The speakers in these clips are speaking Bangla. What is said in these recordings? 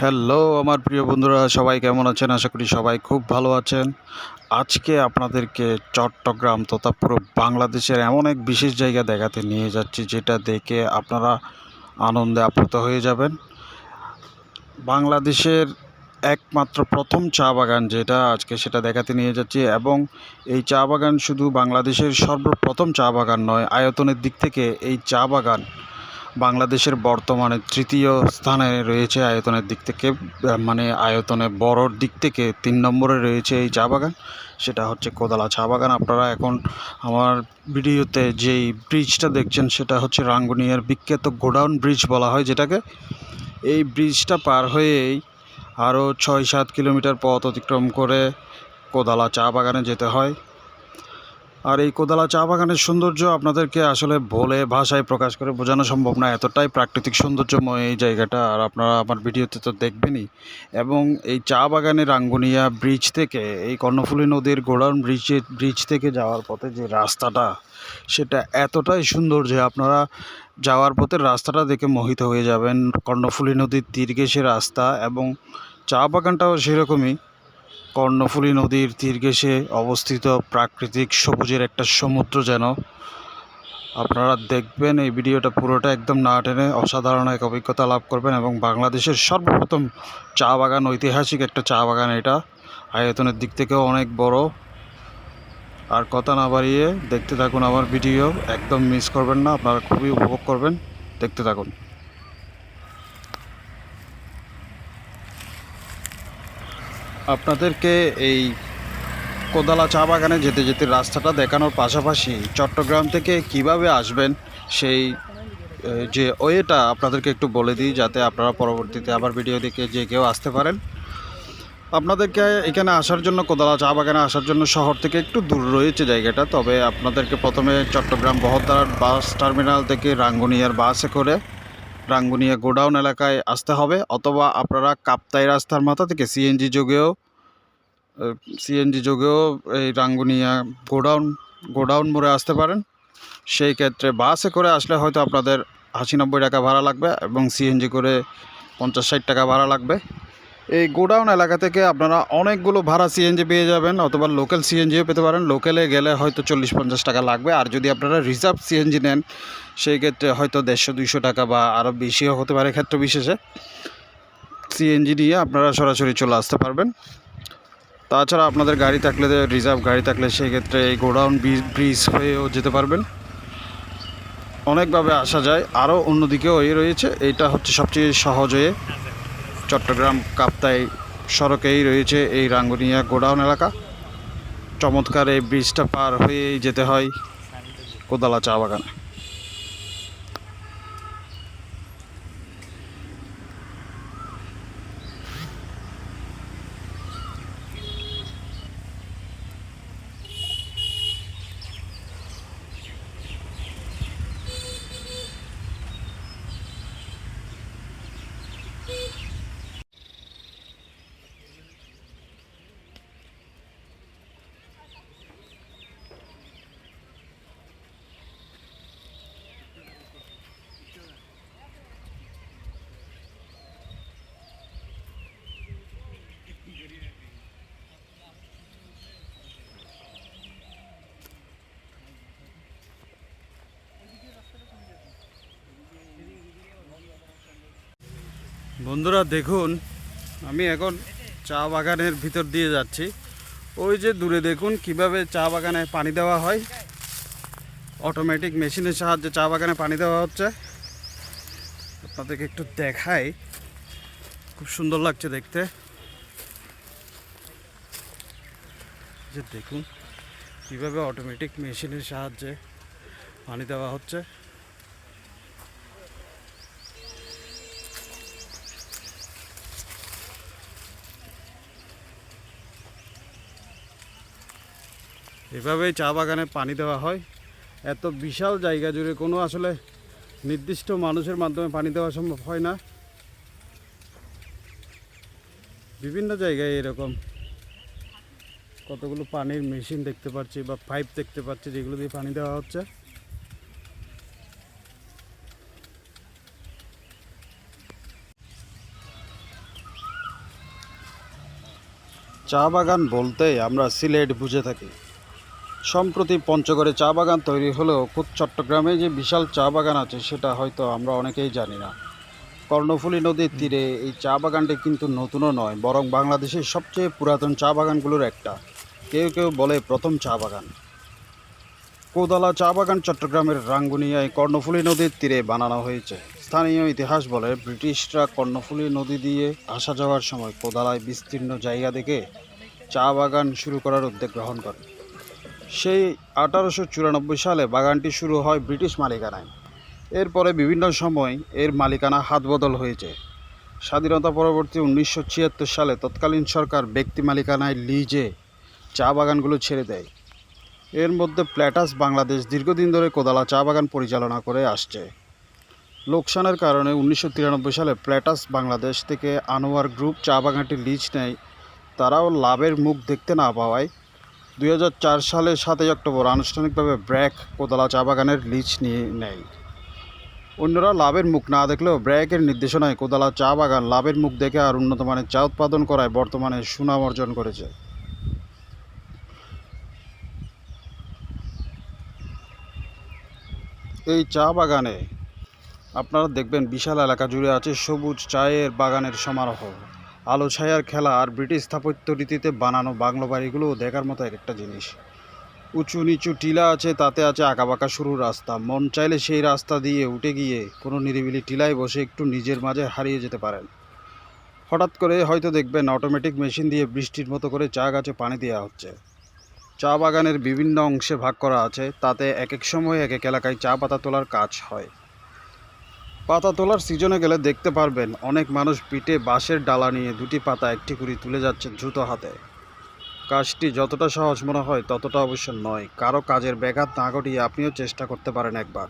হ্যালো আমার প্রিয় বন্ধুরা, সবাই কেমন আছেন? আশা করি সবাই খুব ভালো আছেন। আজকে আপনাদেরকে চট্টগ্রাম তথা পুরো বাংলাদেশের এমন এক বিশেষ জায়গা দেখাতে নিয়ে যাচ্ছি, যেটা দেখে আপনারা আনন্দে আপ্লুত হয়ে যাবেন। বাংলাদেশের একমাত্র প্রথম চা বাগান যেটা আজকে সেটা দেখাতে নিয়ে যাচ্ছি, এবং এই চা বাগান শুধু বাংলাদেশের সর্বপ্রথম চা বাগান নয়, আয়তনের দিক থেকে এই চা বাগান বাংলাদেশের বর্তমানে তৃতীয় স্থানে রয়েছে আয়তনের দিক থেকে মানে আয়তনে বড়র দিক থেকে তিন নম্বরে রয়েছে এই চা বাগান। সেটা হচ্ছে কোদালা চা বাগান। আপনারা এখন আমার ভিডিওতে যেই ব্রিজটা দেখছেন, সেটা হচ্ছে রাঙ্গুনিয়ার বিখ্যাত গোডাউন ব্রিজ বলা হয় যেটাকে। এই ব্রিজটা পার হয়েই আরও ছয় সাত কিলোমিটার পথ অতিক্রম করে কোদালা চা বাগানে যেতে হয়। আর এই কোদালা চা বাগানের সৌন্দর্য আপনাদেরকে আসলে বলে ভাষায় প্রকাশ করে বোঝানো সম্ভব না, এতটাই প্রাকৃতিক সৌন্দর্যময় এই জায়গাটা আর আপনারা আমার ভিডিওতে তো দেখবেনই। এবং এই চা বাগানের রাঙ্গুনিয়া ব্রিজ থেকে, এই কর্ণফুলী নদীর গোডাউন ব্রিজে, ব্রিজ থেকে যাওয়ার পথে যে রাস্তাটা, সেটা এতটাই সুন্দর যে আপনারা যাওয়ার পথে রাস্তাটা দেখে মোহিত হয়ে যাবেন। কর্ণফুলী নদীর তীর ঘেঁষে রাস্তা এবং চা বাগানটাও সেরকমই। কর্ণফুলী নদীর তীর ঘেঁষে অবস্থিত প্রাকৃতিক সবুজের একটা সমুদ্র যেন। আপনারা দেখবেন এই ভিডিওটা পুরোটা একদম না টেনে অসাধারণ এক অভিজ্ঞতা লাভ করবেন এবং বাংলাদেশের সর্বপ্রথম চা বাগান, ঐতিহাসিক একটা চা বাগান এটা। আয়তনের দিক থেকেও অনেক বড়। আর কথা না বাড়িয়ে দেখতে থাকুন আমার ভিডিও, একদম মিস করবেন না, আপনারা খুবই উপভোগ করবেন। দেখতে থাকুন। আপনাদেরকে এই কোদালা চা বাগানে যেতে যেতে রাস্তাটা দেখানোর পাশাপাশি চট্টগ্রাম থেকে কীভাবে আসবেন সেই যে ওয়েটা আপনাদেরকে একটু বলে দিই যাতে আপনারা পরবর্তীতে আবার ভিডিও দেখে যে কেউ আসতে পারেন। আপনাদেরকে এখানে আসার জন্য, কোদালা চা বাগানে আসার জন্য শহর থেকে একটু দূর রয়েছে জায়গাটা, তবে আপনাদেরকে প্রথমে চট্টগ্রাম বহদ্দার বাস টার্মিনাল থেকে রাঙ্গুনিয়ার বাসে করে রাঙ্গুনিয়া গোডাউন এলাকায় আসতে হবে, অথবা আপনারা কাপ্তাই রাস্তার মাথা থেকে সিএনজি যোগেও সিএনজি যোগেও এই রাঙ্গুনিয়া গোডাউন গোডাউন মোড়ে আসতে পারেন। সেই ক্ষেত্রে বাসে করে আসলে হয়তো আপনাদের আশি নব্বই টাকা ভাড়া লাগবে এবং সিএনজি করে পঞ্চাশ ষাট টাকা ভাড়া লাগবে। এই গোডাউন এলাকা থেকে আপনারা অনেকগুলো ভাড়া সিএনজি পেয়ে যাবেন, অথবা লোকাল সিএনজিও পেতে পারেন। লোকালে গেলে হয়তো চল্লিশ পঞ্চাশ টাকা লাগবে। আর যদি আপনারা রিজার্ভ সিএনজি নেন, সেই ক্ষেত্রে হয়তো দেড়শো দুইশো টাকা বা আরও বেশিও হতে পারে ক্ষেত্র বিশেষে। সিএনজি নিয়ে আপনারা সরাসরি চলে আসতে পারবেন। তাছাড়া আপনাদের গাড়ি থাকলে রিজার্ভ গাড়ি থাকলে সেই ক্ষেত্রে এই গোডাউন ব্রিজ হয়েও যেতে পারবেন। অনেকভাবে আসা যায়। আরও অন্যদিকেও এই রয়েছে। এইটা হচ্ছে সবচেয়ে সহজ হয়ে চট্টগ্রাম কাপ্তাই সড়কেই রয়েছে এই রাঙ্গুনিয়া গোডাউন এলাকা। চমৎকার এই ব্রিজটা পার হয়েই যেতে হয় কোদালা চা বাগানে। বন্ধুরা, দেখুন, আমি এখন চা বাগানের ভিতর দিয়ে যাচ্ছি। ওই যে দূরে দেখুন, কীভাবে চা বাগানে পানি দেওয়া হয়। অটোমেটিক মেশিনের সাহায্যে চা বাগানে পানি দেওয়া হচ্ছে। আপনাদেরকে একটু দেখাই। খুব সুন্দর লাগছে দেখতে। যে দেখুন, কীভাবে অটোমেটিক মেশিনের সাহায্যে পানি দেওয়া হচ্ছে। এভাবেই চা বাগানে পানি দেওয়া হয়। এত বিশাল জায়গা জুড়ে কোনো আসলে নির্দিষ্ট মানুষের মাধ্যমে পানি দেওয়া সম্ভব হয় না। বিভিন্ন জায়গায় এরকম কতগুলো পানির মেশিন দেখতে পাচ্ছি বা পাইপ দেখতে পাচ্ছি যেগুলো দিয়ে পানি দেওয়া হচ্ছে। চা বাগান বলতে আমরা সিলেট বুঝে থাকি। সম্প্রতি পঞ্চগড়ে চা বাগান তৈরি হলেও খুব চট্টগ্রামে যে বিশাল চা বাগান আছে, সেটা হয়তো আমরা অনেকেই জানি না। কর্ণফুলী নদীর তীরে এই চা বাগানটি কিন্তু নতুনও নয়, বরং বাংলাদেশের সবচেয়ে পুরাতন চা বাগানগুলোর একটা। কেউ কেউ বলে প্রথম চা বাগান। কোদালা চা বাগান চট্টগ্রামের রাঙ্গুনিয়ায় কর্ণফুলী নদীর তীরে বানানো হয়েছে। স্থানীয় ইতিহাস বলে ব্রিটিশরা কর্ণফুলী নদী দিয়ে আসা যাওয়ার সময় কোদালায় বিস্তীর্ণ জায়গা দেখে চা বাগান শুরু করার উদ্যোগ গ্রহণ করে। সেই আঠারোশো চুরানব্বই সালে বাগানটি শুরু হয় ব্রিটিশ মালিকানায়। এরপরে বিভিন্ন সময় এর মালিকানা হাত বদল হয়েছে। স্বাধীনতা পরবর্তী উনিশশো ছিয়াত্তর সালে তৎকালীন সরকার ব্যক্তি মালিকানায় লিজে চা বাগানগুলো ছেড়ে দেয়। এর মধ্যে প্ল্যাটাস বাংলাদেশ দীর্ঘদিন ধরে কোদালা চা বাগান পরিচালনা করে আসছে। লোকসানের কারণে উনিশশো তিরানব্বই সালে প্ল্যাটাস বাংলাদেশ থেকে আনোয়ার গ্রুপ চা বাগানটি লিজ নেয়। তারাও লাভের মুখ দেখতে না পাওয়ায় দুই হাজার চার সালে সাতই অক্টোবর আনুষ্ঠানিকভাবে ব্র্যাক কোদালা চা বাগানের লিজ নিয়ে নেয়। অন্যরা লাভের মুখ না দেখলেও ব্র্যাকের নির্দেশনায় কোদালা চা বাগান লাভের মুখ দেখে আর উন্নত মানের চা উৎপাদন করায় বর্তমানে সুনাম অর্জন করেছে। এই চা বাগানে আপনারা দেখবেন বিশাল এলাকা জুড়ে আছে সবুজ চায়ের বাগানের সমারোহ। আলো ছায়ার খেলা আর ব্রিটিশ স্থাপত্য রীতিতে বানানো বাংলো বাড়িগুলো দেখার মতো এক একটা জিনিস। উঁচু নিচু টিলা আছে, তাতে আছে আঁকাবাঁকা সরু রাস্তা। মন চাইলে সেই রাস্তা দিয়ে উঠে গিয়ে কোনো নিরিবিলি টিলায় বসে একটু নিজের মাঝে হারিয়ে যেতে পারেন। হঠাৎ করে হয়তো দেখবেন অটোমেটিক মেশিন দিয়ে বৃষ্টির মতো করে চা গাছে পানি দেওয়া হচ্ছে। চা বাগানের বিভিন্ন অংশে ভাগ করা আছে, তাতে এক এক সময় এক এক এলাকায় চা পাতা তোলার কাজ হয়। পাতা তোলার সিজনে গেলে দেখতে পারবেন, অনেক মানুষ পিঠে বাঁশের ডালা নিয়ে দুটি পাতা একটি করে তুলে যাচ্ছে দ্রুত হাতে। কাজটি যতটা সহজ মনে হয় ততটা অবশ্য নয়, কারও কাজের ব্যাঘাত না ঘটিয়ে আপনিও চেষ্টা করতে পারেন একবার।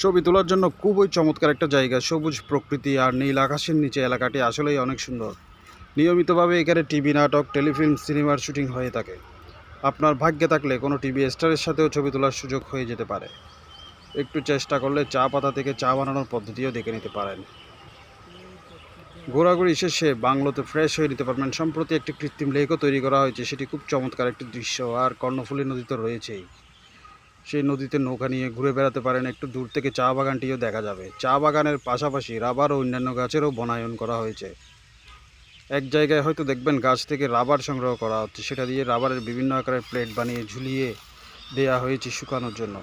ছবি তোলার জন্য খুবই চমৎকার একটা জায়গা, সবুজ প্রকৃতি আর নীল আকাশের নিচে এলাকাটি আসলেই অনেক সুন্দর। নিয়মিতভাবে এখানে টিভি নাটক, টেলিফিল্ম, সিনেমার শুটিং হয়ে থাকে। আপনার ভাগ্যে থাকলে কোনো টিভি স্টারের সাথেও ছবি তোলার সুযোগ হয়ে যেতে পারে। একটু চেষ্টা করলে চা পাতা থেকে চা বানানোর পদ্ধতিও দেখে নিতে পারেন। ঘোরাঘুরি শেষে বাংলোতে ফ্রেশ হয়ে নিতে পারবেন। সম্প্রতি একটি কৃত্রিম লেকও তৈরি করা হয়েছে। সেটি খুব চমৎকার একটি দৃশ্য। আর কর্ণফুলী নদী তো রয়েছেই। সেই নদীতে নৌকা নিয়ে ঘুরে বেড়াতে পারেন। একটু দূর থেকে চা বাগানটিও দেখা যাবে। চা বাগানের পাশাপাশি রাবার ও অন্যান্য গাছেরও বনায়ন করা হয়েছে। এক জায়গায় হয়তো দেখবেন গাছ থেকে রাবার সংগ্রহ করা হচ্ছে। সেটা দিয়ে রাবারের বিভিন্ন আকারের প্লেট বানিয়ে ঝুলিয়ে দেয়া হয়েছে শুকানোর জন্য।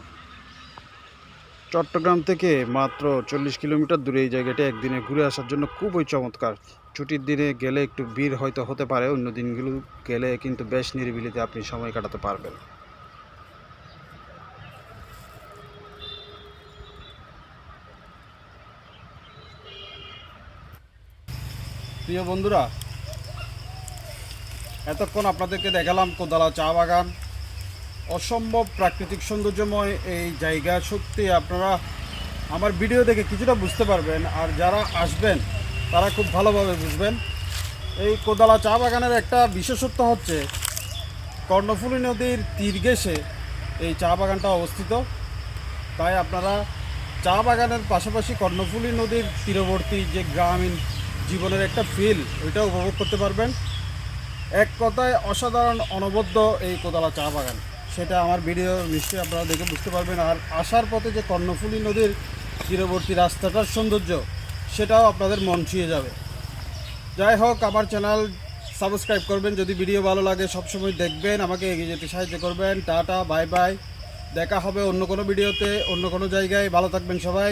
চট্টগ্রাম থেকে মাত্র চল্লিশ কিলোমিটার দূরে এই জায়গাটি একদিনে ঘুরে আসার জন্য খুবই চমৎকার। ছুটির দিনে গেলে একটু ভিড় হয়তো হতে পারে, অন্য দিনগুলো গেলে কিন্তু বেশ নিরিবিলিতে আপনি সময় কাটাতে পারবেন। প্রিয় বন্ধুরা, এতক্ষণ আপনাদেরকে দেখালাম কোদালা চা বাগান। অসম্ভব প্রাকৃতিক সৌন্দর্যময় এই জায়গা। সত্যি আপনারা আমার ভিডিও দেখে কিছুটা বুঝতে পারবেন, আর যারা আসবেন, তারা খুব ভালোভাবে বুঝবেন। এই কোদালা চা বাগানের একটা বিশেষত্ব হচ্ছে, কর্ণফুলী নদীর তীর ঘেঁষে এই চা বাগানটা অবস্থিত। তাই আপনারা চা বাগানের পাশাপাশি কর্ণফুলী নদীর তীরবর্তী যে গ্রামীণ জীবনের একটা ফিল ওইটা উপভোগ করতে পারবেন। এক কথায় অসাধারণ, অনবদ্য এই কোদালা চা বাগান। সেটা আমার ভিডিও নিশ্চয়ই আপনারা দেখে বুঝতে পারবেন। আর আসার পথে যে কর্ণফুলী নদীর তীরবর্তী রাস্তাটার সৌন্দর্য, সেটাও আপনাদের মন ছুঁয়ে যাবে। যাই হোক, আমার চ্যানেল সাবস্ক্রাইব করবেন। যদি ভিডিও ভালো লাগে, সবসময় দেখবেন, আমাকে এগিয়ে যেতে সাহায্য করবেন। Tata, bye bye. দেখা হবে অন্য কোনো ভিডিওতে, অন্য কোনো জায়গায়। ভালো থাকবেন সবাই।